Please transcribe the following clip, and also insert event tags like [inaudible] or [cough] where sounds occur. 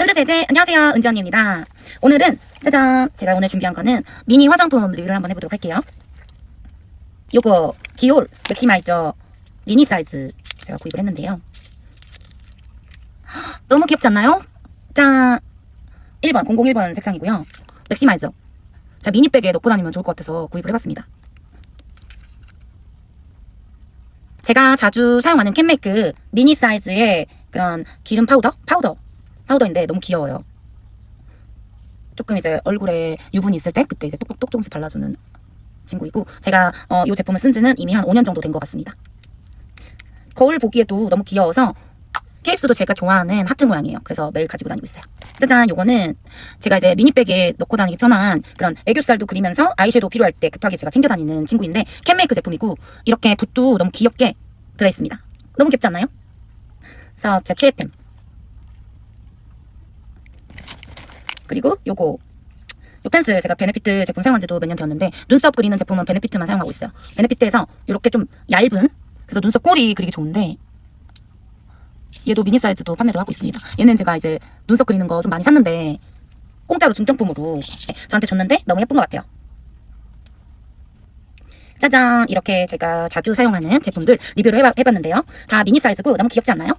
은주제제 안녕하세요. 은지 언니입니다. 오늘은 짜잔! 제가 오늘 준비한 거는 미니 화장품 리뷰를 한번 해보도록 할게요. 요거 디올 맥시마이저 미니 사이즈 제가 구입을 했는데요. 헉, [gasps] 너무 귀엽지 않나요? 짠! 1번 001번 색상이고요. 맥시마이저. 자 미니백에 넣고 다니면 좋을 것 같아서 구입을 해봤습니다. 제가 자주 사용하는 캔메이크 미니 사이즈의 그런 기름 파우더? 파우더 파우더인데 너무 귀여워요. 조금 이제 얼굴에 유분이 있을 때 그때 이제 똑똑똑 조금씩 발라주는 친구이고 제가 어, 이 제품을 쓴 지는 이미 한 5년 정도 된 것 같습니다. 거울 보기에도 너무 귀여워서 케이스도 제가 좋아하는 하트 모양이에요. 그래서 매일 가지고 다니고 있어요. 짜잔, 요거는 제가 이제 미니백에 넣고 다니기 편한 그런 애교살도 그리면서 아이섀도우 필요할 때 급하게 제가 챙겨 다니는 친구인데 캔메이크 제품이고 이렇게 붓도 너무 귀엽게 들어있습니다. 너무 귀엽지 않나요? 그래서 제 최애템. 그리고 요거 요 펜슬 제가 베네피트 제품 사용한 지도 몇 년 되었는데 눈썹 그리는 제품은 베네피트만 사용하고 있어요. 베네피트에서 이렇게 좀 얇은 그래서 눈썹 꼬리 그리기 좋은데 얘도 미니 사이즈도 판매도 하고 있습니다. 얘는 제가 이제 눈썹 그리는 거 좀 많이 샀는데 공짜로 증정품으로 저한테 줬는데 너무 예쁜 것 같아요. 짜잔 이렇게 제가 자주 사용하는 제품들 리뷰를 해봐, 해봤는데요. 다 미니 사이즈고 너무 귀엽지 않나요?